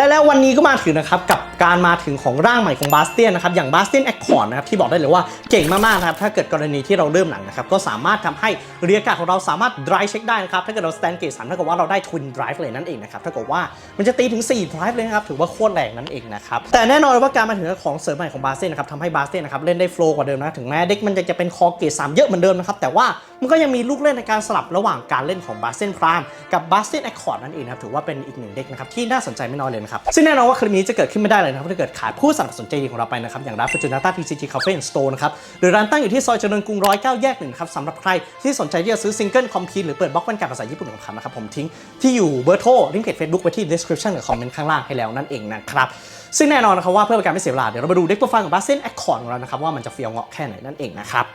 และแล้ววันนี้ก็มาถึงนะครับกับ การมาถึงของร่างใหม่ของบาสเตียนนะครับอย่างบาสเตียนแอคคอร์ดนะครับที่บอกได้เลยว่าเก่งมากๆนะครับถ้าเกิดกรณีที่เราเริ่มหลังนะครับก็สามารถทำให้เรียกการของเราสามารถ drive เช็คได้นะครับถ้าเกิดเรา stand gate สามถ้าเกิดว่าเราได้ twin drive เลยนั่นเองนะครับถ้าเกิดว่ามันจะตีถึง 4 drive เลยนะครับถือว่าโคตรแรงนั่นเองนะครับแต่แน่นอนว่าการมาถึงของเสริมใหม่ของบาสเตียนนะครับทำให้บาสเตียนนะครับเล่นได้โฟล์กว่าเดิมนะถึงแม้เด็กมันจะเป็นคอเกตสามเยอะเหมือนเดิมนะครับแต่ว่ามันก็ยังมีลูกเล่นในการสลับระหว่างการเล่นของบาสเตียนพรามกับบาสเตียนแอคคอร์ดนั่นเองนะครับถือว่าเป็นอีกหนึ่งเด็กนะครับที่น่าสนใจไม่น้อยเลยนะครับซึ่งแน่นอนว่าคลิปนี้จะเกิดขึ้นไม่ได้เลยนะครับถ้าเกิดขาดผู้สนับสนุนใจดีของเราไปนะครับอย่างร้านฟ o r จูนาต้าพีซีจีคาเฟ่สโตร์นะครับหรือร้านตั้งอยู่ที่ซอยเจริญกรุงร้อยเก้าแยกหนึ่งครับสำหรับใครที่สนใจที่จะซื้อซิงเกิลคอมพิวหรือเปิดบล็อกแว่นการภาษาญี่ปุ่นของคำนะครับผมทิ้งที่อยู่เบอร์โทรลิงก์เพจเฟซบุ๊กไว้ที่ description กับคอมเมนต์ข้างล่างให้แล้วนั่นเองนะครับซึ่งแน่นอนนะครับว่าเพื่อเป็นการไม่เสียเวลาเดี๋ยวเรามาดูเด็กโปรไฟล์ของบาสเซนแอคคอร์ดของเรานะครับว่ามันจะเฟี้ยวเงาะแค่ไหนนั่นเองนะครับ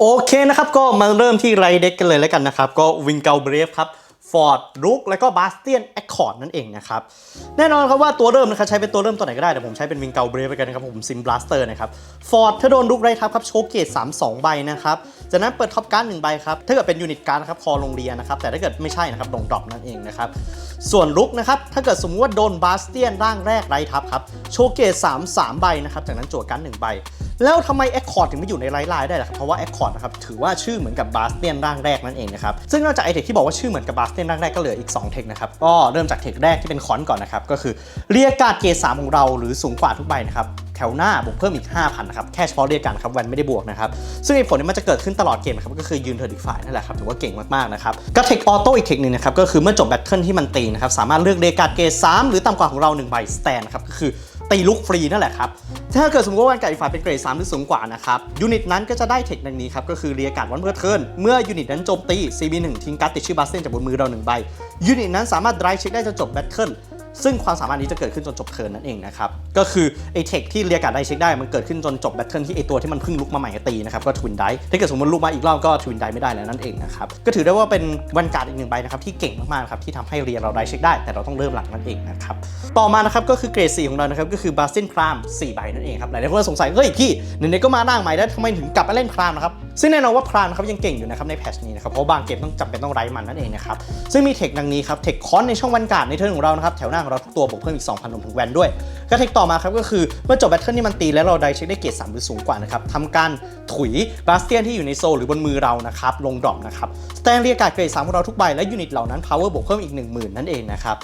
โอเคนะครับก็มาเริ่มที่ไรเด็กกันเลยแล้วกันนะครับก็วิงเกลเบรฟครับ ฟอร์ดรุกแล้วก็บาสเตียนแอคคอร์ดนั่นเองนะครับ แน่นอนครับว่าตัวเริ่มนะครับใช้เป็นตัวเริ่มตัวไหนก็ได้แต่ผมใช้เป็นวิงเกลเบรฟไปกันนะครับผมซิมบลัสเตอร์นะครับฟอร์ดถ้าโดนรุกไรทับครับโชว์เกต3 2 ใบนะครับจากนั้นเปิดท็อปการ์ดหนึ่งใบครับ ถ้าเกิดเป็นยูนิตการ์ดนะครับคอลงเรียนะครับ แต่ถ้าเกิดไม่ใช่นะครับลงดรอปนั่นเองนะครับ ส่วนรุกนะครับ ถ้าเกิดสมมติว่าโดนบาสเตียนร่างแรกไรทับครับ โชว์เกต3 3ใบนะครับ จากนั้นจั่วการ์ดหนึ่งใบ แล้วทำไมแอคคอร์ดถึงไม่อยู่ในไลน์ไลน์ได้ล่ะครับ เพราะว่าแอคคอร์ดนะครับถือว่าชื่อเหมือนกับบาสเตียนร่างแรกนั่นเองนะครับ ซึ่งนอกจากไอเทคที่บอกว่าชื่อเหมือนกับบาสเตียนร่างแรกก็เหลืออีก 2 เทคนะครับ ก็เริ่มจากเทคแรกที่เป็นคอนก่อนนะครับ ก็คือเรียกการ์ดเกรดสามของเราหรือสูงกว่าทุกใบนะครับแถวหน้าบวกเพิ่มอีก 5,000นะครับแค่เฉพาะเรียกการนครับแวนไม่ได้บวกนะครับ ซึ่งไอ้ผลนี้มันจะเกิดขึ้นตลอดเกมครับก็คือยืนเทอร์ดิฟายนั่นแหละครับถือว่าเก่งมากๆนะครับก็เทคออโต้อีกเทคหนึงนะครับก็คือเมื่อจบแบทเทิลที่มันตีนะครับสามารถเลือกเรียกการ์ดเกรดสามหรือต่ำกว่าของเราหนึ่งใบสแตนนะครับก็คือ ตีลุกฟรีนั่นแหละครับ ถ้าเกิดสมมติว่าวันการอีฝ่ายเป็นเกรด3หรือสูงกว่านะครับ ยูนิตนั้นก็จะได้เทคดังนี้ครับ ก็คือเรียการ์ดวันเพื่อเทิร์น เมื่อยูนิตนั้นโจมตี CB1 ทิ้งการ์ดติดชื่อบาสเซนจากบนมือเราหนึ่งใบ ยูนิตนั้นสามารถไดรฟ์เช็คได้จนจบแบทเทิล ซึ่งความสามารถนี้จะเกิดขึ้นจนจบเทิร์นนั่นเองนะครับ ก็คือไอเทคที่เรียกการ์ดได้เช็คได้มันเกิดขึ้นจนจบแบทเทิลที่ไอตัวที่มันเพิ่งลุกมาใหม่ตีนะครับก็ทวินได้ถ้าเกิดสมมติลุกมาอีกรอบก็ทวินได้ไม่ได้แล้วนั่นเองนะครับก็ถือได้ว่าเป็นวันการ์ดอีกหนึ่งใบนะครับที่เก่งมากๆครับที่ทำให้เรียนเราได้เช็คได้ แต่เราต้องเริ่มหลังนั่นเองนะครับต่อมานะครับก็คือเกรด4ของเรานะครับก็คือบาสตินพราม4ใบนั่นเองครับหลายคนสงสัยเฮ้ยพี่หนๆก็มาร่างใหม่แล้วทำไมถึงกลับมาเล่นพรามนะครับซึ่งแน่นอนว่าพรามนะครับยังเก่งอยู่นะครับในแพทชนี้นะครับเพราะบางเกมต้องจำเป็นต้องไร้มันนั่นเองนะครับซึ่งมีเทคดังนี้ครับเทคคอนในช่องวันการ์ดในเทิร์นของเรานะครับแถวหน้าของราทุกตัวบวกเพิ่มอีก 2,000รวมถึงแวนด้วยก็เทคต่อมาครับก็คือเมื่อจบแบทเทิลที่มันตีแล้วเราได้เช็คได้เกรด3หรือสูงกว่านะครับทำการถุยบาสเตียนที่อยู่ในโซลหรือบนมือเรานะครับลงดรอปนะครับสแตนเรียกาดเกรด3ของเราทุกใบและยูนิตเหล่านั้น power บวกเพิ่มอีก 10,000 นั่นเองนะครับ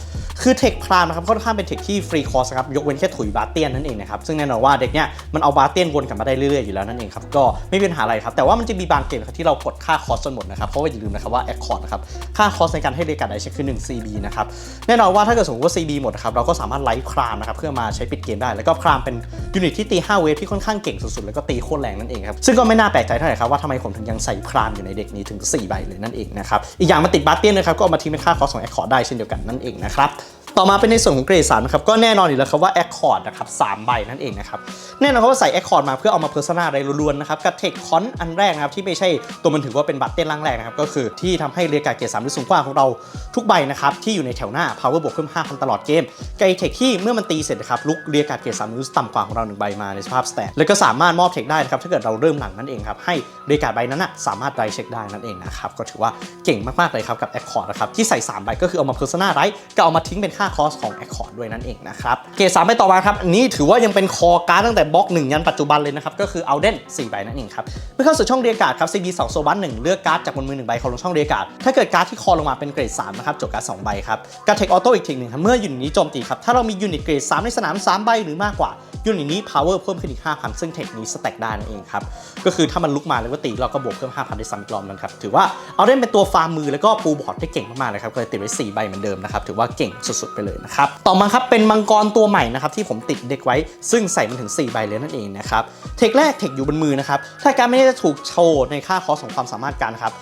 คือเทคพรามนะครับค่อนข้างเป็นเทคที่ฟรีคอร์สครับยกเว้นแค่ถุยบาสเตียนนั่นเองนะครับซึ่งแน่นอนว่าเด็กเนี้ยมันเอาบาสเตียนวนกลับมาได้เรื่อยๆอยู่แล้วนั่นเองครับก็ไม่มีปัญหาอะไรครับแต่ว่ามันจะมีบางเกมครับที่เรากดค่าคอร์สจนหมดนะครับเพราะว่าอย่าลืมนะครับว่าแอคคอร์ดนะครับค่าคอร์สในการให้เรียกาดได้เช็คคือ 1 CB นะครับแน่นอนว่าถ้าเกิดสมมติว่า CB หมดนะครับเราก็สามารถไลฟ์พรามนะครับเพื่อมาใช้ปิดเกมได้ แล้วก็พรามเป็นยูนิตที่ตี5เวฟที่ค่อนข้างเก่งสุดๆ แล้วก็ตีโคตรแรงนั่นเองครับซึ่งก็ไม่น่าแปลกใจเท่าไหร่ครับว่าทำไมผมถึงยังใส่พรามอยู่ในเด็กนี้ถึง4ใบเลยนั่นเองนะครับอีกอย่างมาติดบาสเตียนนะครับก็เอามาทิ้งเป็นค่าคอสของแอคคอร์ดได้เช่นเดียวกันนั่นเองนะครับ ต่อมาเป็นในส่วนของเกรดสามนะครับก็แน่นอนอยู่แล้วครับว่าแอคคอร์ดนะครับสามใบนั่นเองนะครับแน่นอนครับว่าใส่แอคคอร์ดมาเพื่อเอามาเพอร์ซนาอะไรล้วนๆนะครับกับเทคคอนอันแรกนะครับที่ไม่ใช่ตัวมันถือว่าเป็นบัตรเต้นร่างแรกนะครับก็คือที่ทำให้เรียการเกรดสามหรือสูงกว่าของเราทุกใบนะครับที่อยู่ในแถวหน้า power บวกเพิ่ม5,000 ตลอดเกมไกเทคที่เมื่อมันตีเสร็จนะครับลุกเรียการเกรดสามหรือต่ำกว่าของเราหนึ่งใบมาในสภาพสแตทแล้วก็สามารถมอบเทคได้นะครับถ้าเกิดเราเริ่มหลังนั่นเองครับให้เรียกาใบนั้นนะสามารถไดเช็คได้นั่นเองนะครับก็ถือว่าเก่งมากๆเลยครับกับแอคคอร์ดนะครับที่ใส่3ใบก็คือเอามาเพอร์ซนาไรก็เอามาทิ้งเป็นค่าคอสของแอคคอร์ดด้วยนั่นเองนะครับ เกรดสามไปต่อมาครับอันนี้ถือว่ายังเป็นคอการ์ดตั้งแต่บล็อก 1 ยันปัจจุบันเลยนะครับ ก็คือเอาเดน4ใบนั่นเองครับเมื่อเข้าสู่ช่องเรียกการ์ดครับ CB 2โซบัน1เลือกการ์ดจากบนมือ1ใบขอลงช่องเรียกการ์ดถ้าเกิดการ์ดที่คอลงมาเป็นเกรด3นะครับจบการ์ด2ใบครับการเทคออโต้อีกทีหนึ่งครับเมื่อยูนิตนี้โจมตีครับถ้าเรามียูนิตเกรด3ในสนาม3ใบหรือมากกว่ายูนิตนี้ power เพิ่มขึ้นอีก 5,000 ซึ่งเทคนี้สแต็กได้นั่นเองครับ ก็คือถ้ามันลุกมาแล้วก็ตีเราก็บวกเพิ่ม 5,000 ได้ซ้ำอีกรอบนึงครับ ถือว่าเอาเล่นเป็นตัวฟาร์มมือแล้วก็ปูบอร์ดได้เก่งมากๆเลยครับก็เลยติดไว้4ใบเหมือนเดิมนะครับถือว่าเก่งสุดๆไปเลยนะครับต่อมาครับเป็นมังกรตัวใหม่นะครับที่ผมติดเด็กไว้ ซึ่งใส่มันถึง 4 ใบเลยนั่นเองนะครับเทคแรกเทคอยู่บนมือนะครับถ้าการไม่ได้จะถูกโชว์ในค่าคอสของความสามารถการครับ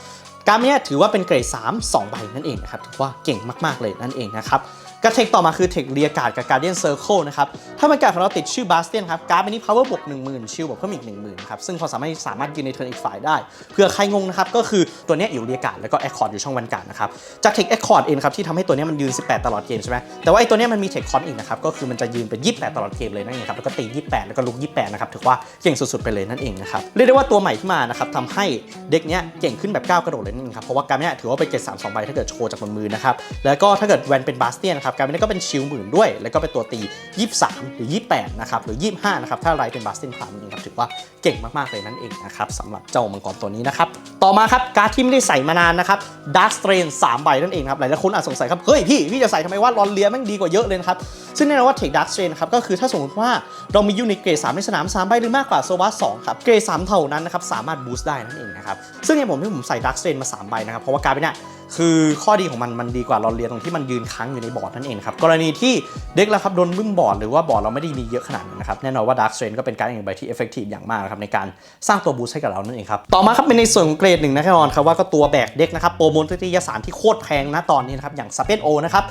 การเนี้ยถือว่าเป็นเกรด3 2ใบนั่นเองนะครับถือว่าเก่งมากๆเลยนั่นเองนะครับ กระเทคต่อมาคือเทคเรียการ์ดกับการเดียนเซอร์เคิลนะครับ ถ้ามันการดของเราติดชื่อบาสเตียนครับ การ์ดเป็นนี้ power บวก10,000ชิลบวกเพิ่มอีก10,000ครับ ซึ่งความสามารถสามารถยืนในเทิร์นอีกฝ่ายได้ เพื่อใครงงนะครับ ก็คือตัวนี้อยู่เรียการ์ดแล้วก็แอคคอร์ดอยู่ช่องวันการ์ดนะครับ จากเทคแอคคอร์ดเองครับที่ทำให้ตัวนี้มันยืน 18 ตลอดเกมใช่ไหมแต่ว่าไอ้ตัวนี้มันมีเทคคอนอีกนะครับ ก็คือมันจะยืนเป็น 28 ตลอดเกมเลยนั่นเองครับ แล้วก็ตี 28 แล้วก็ลุก 28 นะครับ ถือว่าเก่งสุดๆไปเลยนั่นเองนะครับ เรียกได้ว่าตัวใหม่ที่มานะครับทำให้เด็กเนี้ยเก่งขึ้นแบบก้าวกระโดดเลยนั่นเองครับ เพราะว่าการเนี้ยถือว่าเป็นเกรดสามสองใบถ้าเกิดโชว์จากบนมือนะครับ แล้วก็ถ้าเกิดแวนเป็นบาสเตียนครับนะครับการเนี้ยก็เป็นชิลหมื่นด้วย แล้วก็เป็นตัวตี 23 หรือ 28 นะครับ หรือ 25 นะครับ ถ้าไรเป็นบาสเตียนพรามนั่นเองครับถือว่าเก่งมากๆเลยนั่นเองนะครับสำหรับเจ้ามังกรตัวนี้นะครับ ต่อมาครับการ์ดที่ไม่ได้ใส่มานานนะครับดาร์ s สเตรนสามใบนั่นเองครับหลายๆคนอาจสงสัยครับเฮ้ยพี่พี่จะใส่ทำไมว่ารอนเลียแม่งดีกว่าเยอะเลยนะครับซึ่งแน่นอนว่าเทคดาร์ s สเตรนครับก็คือถ้าสมมติว่าเรามียูนิตเกรด3ในสนาม3ใบหรือมากกว่าโซวาสองครับเกรด3เท่านั้นนะครับสามารถบูสต์ได้นั่นเองนะครับซึ่งในผมที่ผมใส่ดาร์ s สเตรนมา3ใบนะครับเพราะว่าการ์ดเนี่ยคือข้อดีของมันมันดีกว่ารอนเลียตรงที่มันยืนค้างอยู่ในบอร์ดนั่นเองครับกรณีที่เด็กแล้วครับโดนบึ้มบอร์ดหรือว่าบอร์ดเราไม่ได้มีเยอะขนาดนั้นนะครับแน่นอนว่าดาร์ s สเตรนก็เป็นการ์ดอย่างใบที่เอฟเฟกตีฟอย่างมากนะครับในการสร้างตัวบูสให้กับเรานั่นเองครับต่อมาครับเป็นในส่วนของเกรดหนึ่งนะแน่นอนครับว่าก็ตัวแบกเด็กนะครับโปรโมนติยสารที่โคตรแพงนะตอนนี้นะครับอย่างสเปนโอนะครับ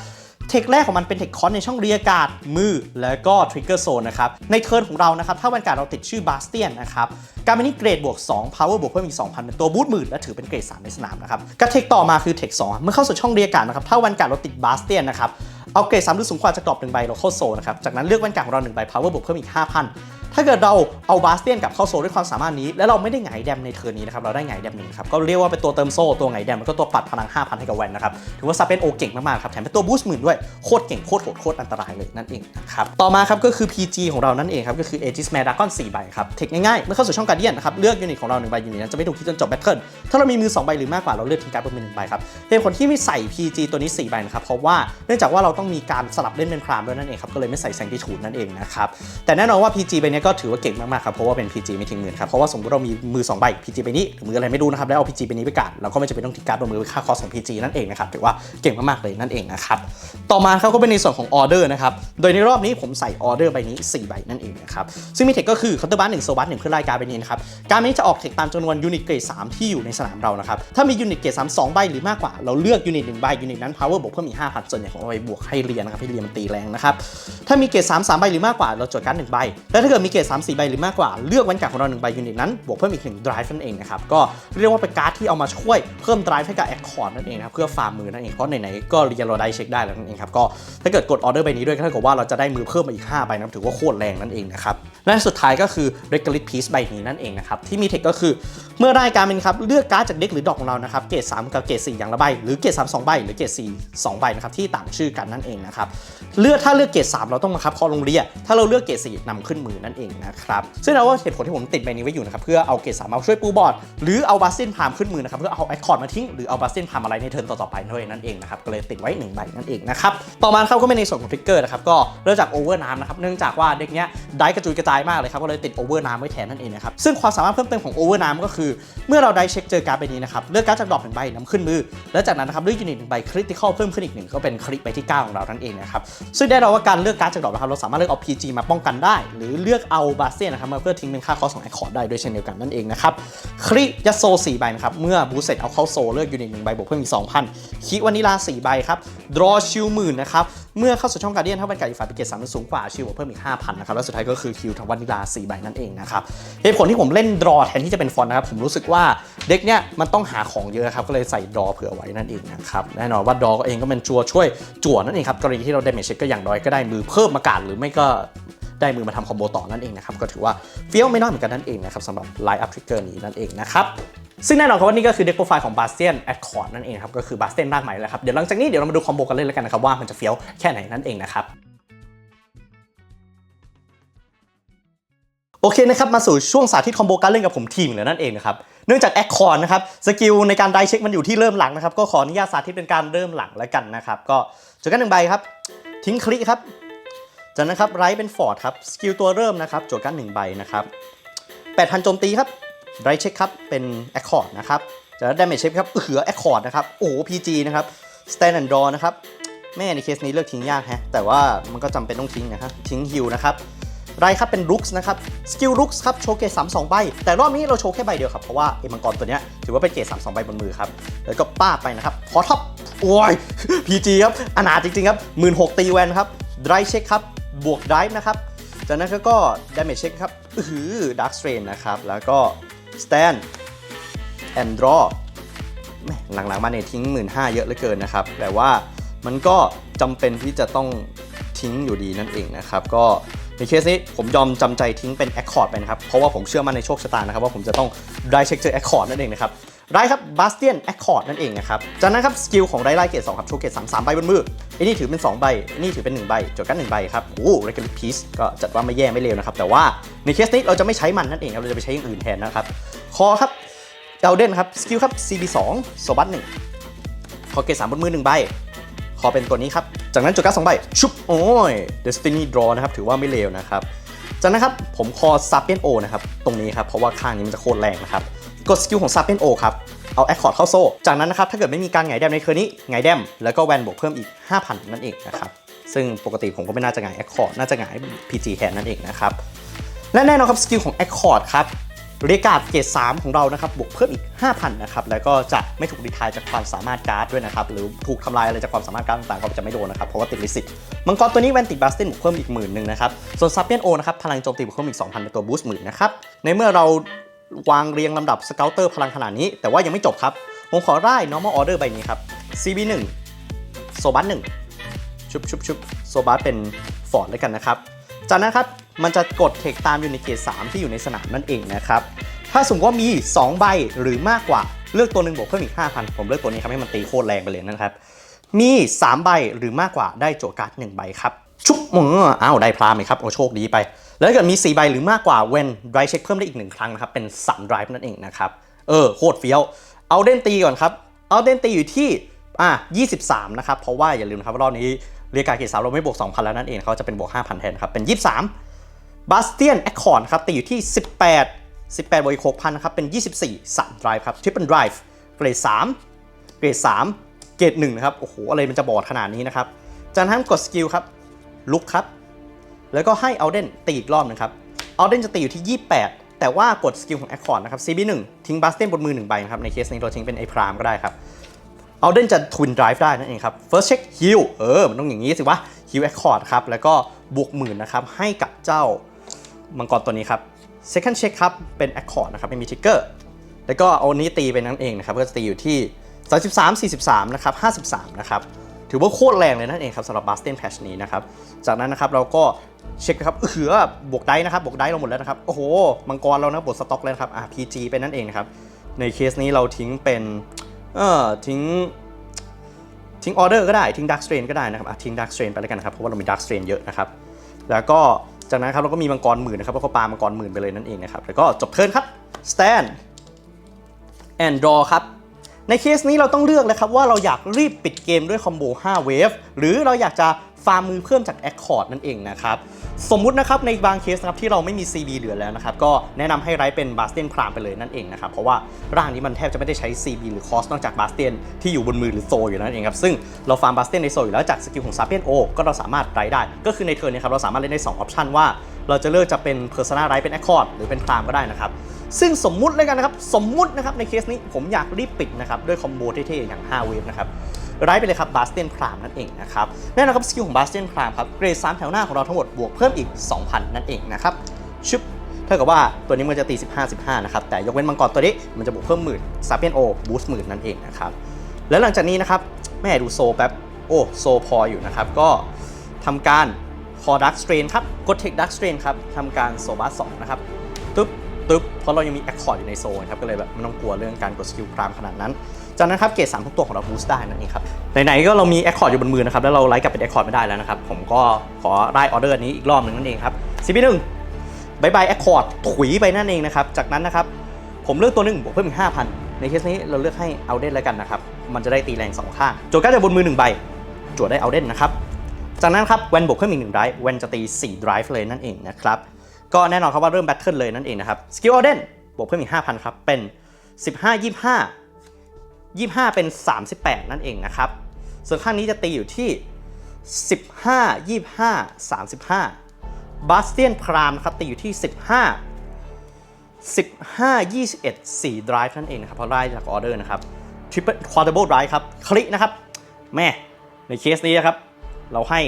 เทคแรกของมันเป็นเทคคอนในช่องเรียการ์ดมือ แล้วก็ทริกเกอร์โซนนะครับ ในเทิร์นของเรานะครับ ถ้าวันการเราติดชื่อบาสเตียนนะครับ การเป็นนี้เกรดบวก 2 power บวกเพิ่มอีก 2,000 เป็นตัวบูทหมื่นและถือเป็นเกรด 3 ในสนามนะครับกระเทคต่อมาคือเทค2เมื่อเข้าสู่ช่องเรียการ์ดนะครับ ถ้าวันการเราติดบาสเตียนนะครับเอาเกรด3หรือสูงกว่าจะกรอบหนึ่งใบเราเข้าโซนนะครับ จากนั้นเลือกวันการของเราหนึ่งใบ power บวกเพิ่มอีก 5,000 ถ้าเกิดเราเอาบาสเตียนกับเข้าโซด้วยความสามารถนี้ แล้วเราไม่ได้ไงายแดมในเทิร์นนี้นะครับ เราได้ไงายแดมหนึ่งครับ ก็เรียกว่าเป็นตัวเติมโซ่ ตัวไงายแดมแล้วก็ตัวปัดพลัง 5,000 ให้กับแวนนะครับ ถือว่าซาเปนโอเก่งมากๆครับ แถมเป็นตัวบูสต์หมื่นด้วย โคตรเก่ง โคตรโหด โคตรอันตรายเลยนั่นเองนะครับ ต่อมาครับก็คือ PG ของเรานั่นเองครับ ก็คือ Aegis m a d a g o n 4ใบครับ เทคง่ายๆ เมื่อเข้าสู่ช่องการเดียนนะครับ เลือกยูนิตของเราหนึ่งใบยูนิตนั้นจะไม่ถูกคิดจนจบแบทเทิลถ้าเรามีมือ2ใบหรือมากกว่าเราเลือกทิ้งการ์ดบนมือหนึ่งใบครับเหตุผลที่ไม่ใส่ PG ตัวนี้4ใบนะครับเพราะว่าเนื่องจากว่าเราต้องมีการสลับเล่นเป็นพรามด้วยนั่นเองครับก็เลยไม่ใส่แซงที่ถูนนั่นเองนะครับแต่แน่นอนว่า PG ใบนี้ี้ก็ถือว่าเก่งมากๆครับเพราะว่าเป็น PG ไม่ทิ้งมือครับเพราะว่าสมมติเรามีมือ2ใบ PG ใบนี้หรือมืออะไรไม่รู้นะครับแล้วเอา PG ใบนี้ไปกัดเราก็ไม่จำเป็นต้องทิ้งการ์ดบนมือค่าคอสของ PG นั่นเองนะครับถือว่าเก่งมากๆเลยนั่นเองนะครับต่อมาครับก็เป็นในส่วนของออเดอร์นะครับโดยในรอบนี้ผมใส่ออเดอร์ใบนี้4ใบนั่นเองนะครับซึ่งมีเทคก็คือคาน์เตอร์บัสหนึ่งโซบัสหนึ่งเพื่อไล่การ์ดใบนี้นะครับการดนี้จะออกเทคตามจำนวนยูนิตเกรด3ที่อยู่ในสนามเรานะครับถ้ามียูนิตเกรด3 2ใบหรือมากกว่าเราเลือกยูนิตหนึ่งใบยูนิตนั้น power บวกเพิ่มอีก5,000ส่วนใหญ่ของเราไปบวกให้เรียนนะครับให้เรียนมันตีแรงนะครับถ้ามีเกรด3 3ใบหรือมากกว่าเราจดการ์ดหนึ่งใบและถ้าเกิดมีีเกรด3 4ใบหรือมากกว่า เลือกวันการดของเราหนึ่งใบยูนิตนั้น บวกเพิ่มอีก1 drive นั่นเองนะครับ ก็เรียกว่าเป็นการ์ดที่เอามาช่วยเพิ่ม drive ให้กับ accord นั่นเองนะครับ เพื่อฟาร์มมือนั่นเอง เพราะไหนๆก็เรียนเราได้เช็คได้แล้วนั่นเองครับ ก็ถ้าเกิดกดออเดอร์ใบนี้ด้วยก็เท่ากับว่าเราจะได้มือเพิ่มมาอีก5ใบนะถือว่าโคตรแรงนั่นเองนะครับ และสุดท้ายก็คือ Regalit Piece ใบนี้นั่นเองนะครับ ที่มีเทคก็คือเมื่อได้การเป็นครับเลือกการ์ดจากเด็กหรือดอกของเรานะครับเกรด3กับเกรด4อย่างละใบหรือเกรด3 2ใบหรือเกรด4 2ใบนะครับที่ต่างชื่อกันนั่นเองนะครับเลือกถ้าเลือกเกรด3เราต้องบังคับคอลงเรียถ้าเราเลือกเกรด4นำขึ้นมือนั่นเองเองนะครับซึ่งเราว่าเหตุผลที่ผมติดใบนี้ไว้อยู่นะครับเพื่อเอาเกรด3มาช่วยปูบอร์ดหรือเอาบาสเซนพามขึ้นมือนะครับเพื่อเอาแอคคอร์ดมาทิ้งหรือเอาบาสเซนพามอะไรในเทิร์นต่อๆไปด้วยนั่นเองนะครับก็เลยติดไว้หนึ่งใบนั่นเองนะครับต่อมาครับก็เป็นในส่วนของทริกเกอร์นะครับก็เริ่มจากโอเวอร์น้ำนะครับเนื่องจากว่าเด็กเนี้ยได้กระจุยกระจายมากเลยครับก็เลยติดโอเวอร์น้ำไว้แทนนั่นเองนะครับซึ่งความสามารถเพิ่มเติมของโอเวอร์น้ำก็คือ เมื่อเราได้เช็คเจอการ์ดใบนี้นะครับเลือกการ์ดจากดอกหนึ่งใบนำขึ้นมือ แล้วจากนั้นนะครับเลือกยูนิตหนึ่งใบคริติคอลเพิ่มขึ้นอีกหนึ่งก็เป็นคลิกไปที่ 9 ของเรานั่นเองนะครับซึ่งได้เราว่าการเลือกการ์ดจากดอกนะครับเราสามารถเลือกเอา PG มาป้องกันได้ หรือเลือกเอาบาเซียนนะครับมาเพื่อทิ้งเป็นค่าคอสของไอคอร์ดได้ด้วยเช่นเดียวกันนั่นเองนะครับคริยัสโซ4ใบนะครับเมื่อบูสเสร็จเอาเข้าโซเลือกยูนิตหนึ่งใบบวกเพิ่มอีก2,000คิวานิลา4ใบครับดรอชิลหมื่นนะครับเมื่อเข้าสู่ช่องการเดียนถ้าเป็นการอีกฝ่ายเป็นเกรดสามหรือสูงกว่าชิลบวกเพิ่มอีก5,000นะครับแล้วสุดท้ายก็คือคิวทวานิลา4ใบนั่นเองนะครับเหตุผลที่ผมเล่นดรอแทนที่จะเป็นฟอนต์นะครับผมรู้สึกว่าเด็กเนี้ยมันต้องหาของเยอะครับก็เลยใส่ดรอเผื่อไว้นั่นเองนะครับแน่นอนว่าดรอเองก็เป็นจัวช่วยจั่วนั่นเองครับกรณีที่เราเดเมจก็อย่างน้อยก็ได้มือเพิ่มอากาศหรือไม่ก็ ได้มือมาทำคอมโบต่อนั่นเองนะครับก็ถือว่าเฟี้ยวไม่น้อยเหมือนกันนั่นเองนะครับสำหรับไลน์อัพทริกเกอร์นี้นั่นเองนะครับซึ่งแน่นอนครับว่านี่ก็คือเด็กโปรไฟล์ของบาสเตียนแอดคอร์ดนั่นเองครับก็คือบาสเตียนร่างใหม่แล้วครับเดี๋ยวหลังจากนี้เดี๋ยวเรามาดูคอมโบกันเลยแล้วกันนะครับว่ามันจะเฟี้ยวแค่ไหนนั่นเองนะครับโอเคนะครับ มาสู่ช่วงสาธิตคอมโบการเล่นกับผมทีมแล้วนั่นเองนะครับ เนื่องจากแอคคอร์นะครับ สกิลในการได้เช็คมันอยู่ที่เริ่มหลังนะครับ ก็ขออนุญาตสาธิตเป็นการเริ่มหลังแล้วกันนะครับ ก็จดกันหนึ่งใบครับ ทิ้งคลิกครับ จากนั้นครับไรเป็นฟอร์ดครับสกิลตัวเริ่มนะครับจทย์กันหนึ่งใบนะครับ8,000โจมตีครับไรเช็คครับเป็นแอคคอร์ดนะครับจากนั้นดาเมจเช็คครับเอือแอคคอร์ดนะครับโอ้พีจีนะครับสแตนด์แอนด์ดอนะครับแม่ในเคสนี้เลือกทิ้งยากแฮะแต่ว่ามันก็จำเป็นต้องทิ้งนะครับทิ้งฮิวนะครับไรครับเป็นรุกส์นะครับสกิลรุกส์ครับโชว์เกตสามสองใบ แต่รอบนี้เราโชว์แค่ใบเดียวครับ เพราะว่าเอมังกรตัวเนี้ยถือว่าเป็นเกตสามสองใบบนมือครับ แล้วก็ป้าไปนะครับขอท็อปโอ้ย PG ครับอนาจริงๆครับหมื่นหกตีแวนครับไดรเช็คครับ บวกไดรนะครับ จากนั้นก็ damage check ครับอือหือ dark strain นะครับ แล้วก็ stand and draw แม่หลังๆมาเนี่ยทิ้ง 1 5ื่นเยอะเหลือเกินนะครับ แต่ว่ามันก็จำเป็นที่จะต้องทิ้งอยู่ดีนั่นเองนะครับ ก็ในเคสนี้ผมยอมจำใจทิ้งเป็น Accord ไปนะครับ เพราะว่าผมเชื่อมั่นในโชคชะตานะครับ ว่าผมจะต้องได้เช็คเจอ Accord นั่นเองนะครับ ได้ครับ Bastian Accord นั่นเองนะครับ จากนั้นครับสกิลของไดไลเกต2ครับโชว์เกต3 3ใบบนมือไอ้นี่ถือเป็น 2 ใบไอ้นี่ถือเป็น 1 ใบจดกัน1ใบครับโอ้เรก u ล a r piece ก็จัดว่าไม่แย่ไม่เลวนะครับ แต่ว่าในเคสนี้เราจะไม่ใช้มันนั่นเองครับเราจะไปใช้อย่างอื่นแทนนะครับ คอครับเอลเดนครับสกิลครับ CB2 โซบัส1ขอเกรด3บนมือ1ใบขอเป็นตัวนี้ครับ จากนั้นจดการ์ด2ใบชุบโอ้ย Destiny Draw นะครับถือว่าไม่เลวนะครับจากนั้นครับผมคอ s a p i e n O นะครับตรงนี้ครับเพราะว่าข้างนี้มันจะโคตรแรงนะครับ กดสกิลของ s a p i e n O ครับ เอาแอคคอร์ดเข้าโซ่ จากนั้นนะครับ ถ้าเกิดไม่มีการหงแดมในเคอร์นี้หงแดมแล้วก็แวนบวกเพิ่มอีก 5,000 นั่นเองนะครับ ซึ่งปกติผมก็ไม่น่าจะหงแอคคอร์ดน่าจะหงาย PG แทนนั่นเองนะครับ และแน่นอนครับสกิลของ Accord ครับเรียกการ์ดเกรด3ของเรานะครับบวกเพิ่มอีก 5,000 นะครับ แล้วก็จะไม่ถูกดีทายจากความสามารถการ์ดด้วยนะครับ หรือถูกทำลายอะไรจากความสามารถการ์ดต่างๆก็จะไม่โดนนะครับ เพราะว่าติดลิสิตมังกรตัวนี้แวนติดบาสตินบวกเพิ่มอีกหมื่นหนึ่งนะครับ ส่วนซับเปียนโอนะครับ พลังโจมตีบวกเพิ่มอีก 2,000 เป็นตัวบูสต์หมื่นนะครับ ในเมื่อเรา วางเรียงลำดับสเกลเตอร์พลังขนาดนี้ แต่ว่ายังไม่จบครับ ผมขอได้ normal order ใบนี้ครับ CB1 โซบัส1ชุบชุบชุบโซบาสเป็นฟอร์ดแล้วกันนะครับ จากนั้นครับ มันจะกดเทคตามอยู่ในเกต3ที่อยู่ในสนามนั่นเองนะครับ ถ้าสมมติว่ามี 2 ใบหรือมากกว่าเลือกตัวหนึ่งบวกเพิ่มอีก 5,000 ผมเลือกตัวนี้ครับให้มันตีโคตรแรงไปเลยนะครับ มี 3 ใบหรือมากกว่าได้โจทย์การ์ด1ใบครับ ชุบมืออ้าวได้พรามไหมครับ โอ้โชคดีไป แล้วถ้าเกิดมี 4 ใบหรือมากกว่าเวนไดรเช็คเพิ่มได้อีก1ครั้งนะครับ เป็น3ไดรฟ์นั่นเองนะครับ เออโคตรเฟี้ยว เอาเดนตีก่อนครับ เอาเดนตีอยู่ที่อะ23 นะครับ เพราะว่าอย่าลืมนะครับว่ารอบนี้เรียกการเกตสามเราไม่บวก 2,000 แล้วนั่นเองเขาจะเป็นบวก 5,000 แทนครับ เป็น 23บาสเตียนแอคคอร์ดครับตีอยู่ที่ 18 18บวกอีก6,000นะครับ เป็น 24 3 drive ครับ triple drive เกรด3เกรด3เกรด1นะครับ โอ้โห อะไรมันจะบอดขนาดนี้นะครับจากนั้นกดสกิลครับ ลุกครับ แล้วก็ให้เอาเดนตีอีกรอบนึงครับเอาเดนจะตีอยู่ที่ 28 แต่ว่ากดสกิลของแอคคอร์ดนะครับ CB1 ทิ้งบาสเตนบนมือ1ใบนะครับในเคสนี้เราทิ้งเป็นไอพรามก็ได้ครับเอาเดนจะ Twin Drive ได้นั่นเองครับ First Check Heal เออ มันต้องอย่างนี้สิวะ Heal Accord ครับ แล้วก็บวกหมื่นนะครับ ให้กับเจ้ามังกรตัวนี้ครับ Second Check ครับ เป็น Accord นะครับ ไม่มีทิกเกอร์แล้วก็เอานี้ตีไปนั่นเองนะครับ ก็จะตีอยู่ที่ 33 43 นะครับ 53 นะครับ ถือว่าโคตรแรงเลยนั่นเองครับสำหรับ Bastion Patch นี้นะครับ จากนั้นนะครับเราก็เช็คครับเออบวกได้นะครับ บวกได้เราหมดแล้วนะครับ โอ้โห มังกรเรานะบวกสต็อกเลยนะครับอ่า PG ไปนั่นเองนะครับ ในเคสนี้เราทิ้งเป็น เออทิ้ง ทิ้งออเดอร์ก็ได้ ทิ้งดักสเตรนก็ได้นะครับอะทิ้งดักสเตรนไปแล้วกันนะครับ เพราะว่าเรามีดักสเตรนเยอะนะครับ แล้วก็จากนั้นครับเราก็มีมังกรหมื่นนะครับแล้วก็ปามังกรหมื่นไปเลยนั่นเองนะครับ แล้วก็จบเทิร์นครับ stand and draw ครับ ในเคสนี้เราต้องเลือกนะครับว่าเราอยากรีบปิดเกมด้วยคอมโบ5เวฟหรือเราอยากจะ ฟาร์มมือเพิ่มจาก Accord นั่นเองนะครับ สมมุตินะครับในบางเคสนะครับที่เราไม่มี CB เหลือแล้วนะครับ ก็แนะนำให้ไร้เป็นบาสเตียนพรามไปเลยนั่นเองนะครับ เพราะว่าร่างนี้มันแทบจะไม่ได้ใช้ CB หรือคอสนอกจากบาสเตียนที่อยู่บนมือหรือโซอยู่นั่นเองครับ ซึ่งเราฟาร์มบาสเตียนในโซอยู่แล้วจากสกิลของซาเปียนโอก็เราสามารถไร้ได้ ก็คือในเทิร์นเนี้ครับเราสามารถเล่นได้2ออปชันว่าเราจะเลือกจะเป็น Persona ไรเป็น Accord หรือเป็นพรามก็ได้นะครับซึ่งสมมุติเลยกันนะครับ สมมุตินะครับในเคสนี้ผมอยากรีบปิดนะครับด้วยคอมโบเท่ๆอย่าง5เวฟนะครับ ไร้ไปเลยครับบาสเตียนพรามนั่นเองนะครับแน่นอนครับสกิลของบาสเตียนพรามครับเกรด3แถวหน้าของเราทั้งหมดบวกเพิ่มอีก 2,000 นั่นเองนะครับชึบเท่ากับว่าตัวนี้มันจะตี 15 15 นะครับ แต่ยกเว้นมังกรตัวนี้มันจะบวกเพิ่มหมื่นซาเปียนโอบูสต์หมื่นนั่นเองนะครับแล้วหลังจากนี้นะครับแม่ดูโซแป๊บโอ้โซพออยู่นะครับก็ทำการคอดักสเตรนครับกดเทคดักสเตรนครับทำการโซบัสสองนะครับตึ๊บ ตึ๊บเพราะเรายังมีแอคคอร์ดอยู่ในโซนครับก็เลยแบบไม่ต้องกลัวเรื่องการกดสกิลพรามขนาดนั้น จากนั้นครับเกรดสามทุกตัวของเราบูสต์ได้นั่นเองครับไหนๆก็เรามีแอคคอร์ดอยู่บนมือนะครับแล้วเราไลฟ์กลับเป็นแอคคอร์ดไม่ได้แล้วนะครับผมก็ขอได้ออเดอร์นี้อีกรอบหนึ่งนั่นเองครับซีพีหนึ่งบายบายแอคคอร์ดถุยไปนั่นเองนะครับจากนั้นนะครับผมเลือกตัวหนึ่งบวกเพิ่มอีกห้าพันในเคสนี้เราเลือกให้เอาเดนแล้วกันนะครับมันจะได้ตีแรงสองข้างโจทย์กาจากบนมือหนึ่งใบจวดได้เอาเดนนะครับจากนั้นครับแวนบวกเพิ่มอีกหนึ่งไดร์แวนจะตี4 drive เลยนั่นเองนะครับ ก็แน่นอนครับว่าเริ่มแบทเทิลเลยนั่นเองนะครับสกิลเอเดนบวกเพิ่มอีก5,000ครับเป็น 15 25 25 เป็น 38 นั่นเองนะครับส่วนข้างนี้จะตีอยู่ที่ 15 25 35บาสเตียนพรามครับตีอยู่ที่ 15 15 21 4 drive นั่นเองนะครับเพราะไล่จากออเดอร์นะครับ triple quadruple drive ครับคลิกนะครับแม่ในเคสนี้นะครับ เราให้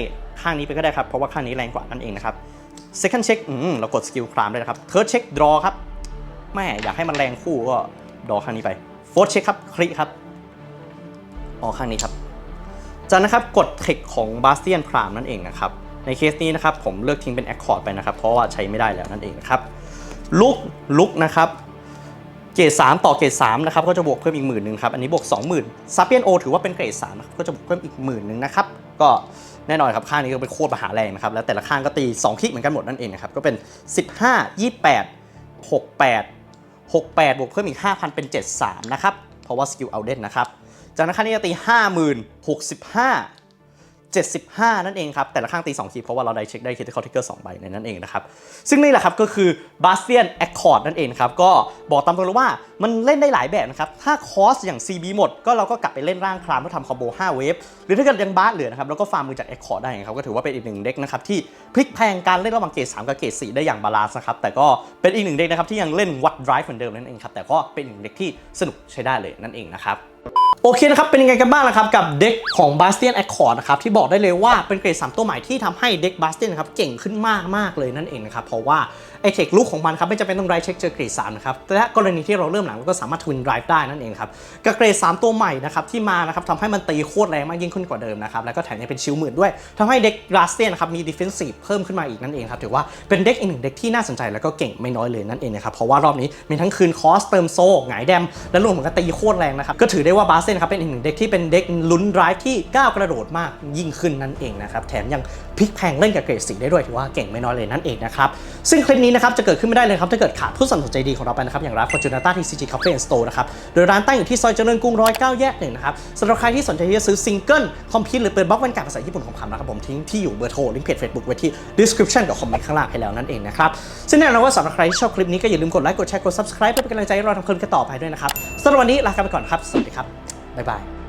ข้างนี้ไปก็ได้ครับ เพราะว่าข้างนี้แรงกว่านั่นเองนะครับ second check อืมเรากดสกิลครามได้นะครับ third check draw ครับแม่อยากให้มันแรงคู่ก็ดอข้างนี้ไป fourth check ครับคลิครับออกข้างนี้ครับจากนั้นนะครับกดเทคของบาสเตียนพรามนั่นเองนะครับในเคสนี้นะครับผมเลือกทิ้งเป็นแอคคอร์ดไปนะครับเพราะว่าใช้ไม่ได้แล้วนั่นเองนะครับลุกลุกนะครับเกรด3ต่อเกรด3นะครับก็จะบวกเพิ่มอีกหมื่นหนึ่งครับอันนี้บวก20,000ซาเปียนโอถือว่าเป็นเกรด3นะครับก็จะบวกเพิ่มอีกหมื่นหนึ่งนะครับก็ แน่นอนครับข้างนี้ก็เป็นโคตรมหาแรงนะครับแล้วแต่ละข้างก็ตี 2คลิกเหมือนกันหมดนั่นเองนะครับก็เป็น 15 28 68 68 บวกเพิ่มอีก 5,000 เป็น 73 นะครับ เพราะว่าสกิลเอาเด่นนะครับ จากนั้นข้างนี้จะตี 50,000 65 75 นั่นเองครับ แต่ละข้างตี2คีย์เพราะว่าเราได้เช็คได้คิดที่คอทิกเกอร์2ใบในนั้นเองนะครับ ซึ่งนี่แหละครับก็คือบาสเตียนแอคคอร์ดนั่นเองครับ ก็บอกตามตรงเลยว่ามันเล่นได้หลายแบบนะครับ ถ้าคอสอย่าง CB หมด ก็เราก็กลับไปเล่นร่างครามเพื่อทำคอมโบ5เวฟหรือถ้าเกิดยังบาสเหลือนะครับเราก็ฟาร์มมือจากแอคคอร์ดได้ครับก็ถือว่าเป็นอีกหนึ่งเด็กนะครับที่พลิกแพงการเล่นระหว่างเกรด3กับเกรด4ได้อย่างบาลานซ์นะครับแต่ก็เป็นอีกหนึ่งเด็กนะครับที่ยังเล่นวัดไดรฟ์เหมือนเดิมนั่นเองครับแต่ก็เป็นอีกหนึ่งเด็กที่สนุกใช้ได้เลยนั่นเองนะครับ โอเคนะครับ เป็นยังไงกันบ้างนะครับ กับเด็กของ b a s t i a n Accord นะครับ ที่บอกได้เลยว่าเป็นเกรด 3 ตัวใหม่ที่ทำให้เด็ก Bastion นครับเก่งขึ้นมากมากๆเลยนั่นเองนะครับ เพราะว่า ไอเทคลุกของมันครับไม่จำเป็นต้องไรเช็คเจอเกรด3นะครับและกรณีที่เราเริ่มหลังเราก็สามารถทวินไรฟ์ได้นั่นเองครับกับเกรด3ตัวใหม่นะครับที่มานะครับทำให้มันตีโคตรแรงมากยิ่งขึ้นกว่าเดิมนะครับแล้วก็แถมยังเป็นชิลหมื่นด้วยทำให้เด็ก Bastion นะครับมี defensive เพิ่มขึ้นมาอีกนั่นเองครับถือว่าเป็นเด็กอีกหนึ่งเด็กที่น่าสนใจแล้วก็เก่งไม่น้อยเลยนั่นเองนะครับเพราะว่ารอบนี้มีทั้งคืนคอสเติมโซ่หงายแดมและรวมถึงก็ตีโคตรแรงนะครับก็ถือได้ว่าบาสเซนครับเป็นอีกหนึ่งเด็กที่เป็นเด็กลุ้นไรฟ์ที่ก้าวกระโดดมากยิ่งขึ้นนั่นเองนะครับแถมยังพลิกแพงเล่นกับเกรดสีได้ด้วยถือว่าเก่งไม่น้อยเลยนั่นเองนะครับซึ่งคลิปนี้นะครับจะเกิดขึ้นไม่ได้เลยครับถ้าเกิดขาดผู้สนับสนุนใจดีของเราไปนะครับอย่างร้าน Fortunata TCG Cafe and Store นด์สโต้นะครับโดยร้านตั้งอยู่ที่ซอยเจริญกรุงร้อยเก้าแยกหนึ่งนะครับสำหรับใครที่สนใจที่จะซื้อซิงเกิลคอมพิวหรือเปิดบล็อกแวนการภาษาญี่ปุ่นของคำนะครับผมทิ้งที่อยู่เบอร์โทรลิงก์เพจ Facebook ไว้ที่ description กับคอมเมนต์ข้างล่างให้แล้วนั่นเองนะครับซึ่งแน่นอนว่าสำหรับใครที่ชอบคลิปนี้ก็อย่าลืมกดไลค์กดแชร์กด subscribe เพื่อเป็นกำลังใจให้เราทำคลิปกันต่อไปด้วยนะครับสำหรับวันนี้ลากันไปก่อนครับสวัสดีครับบ๊ายบาย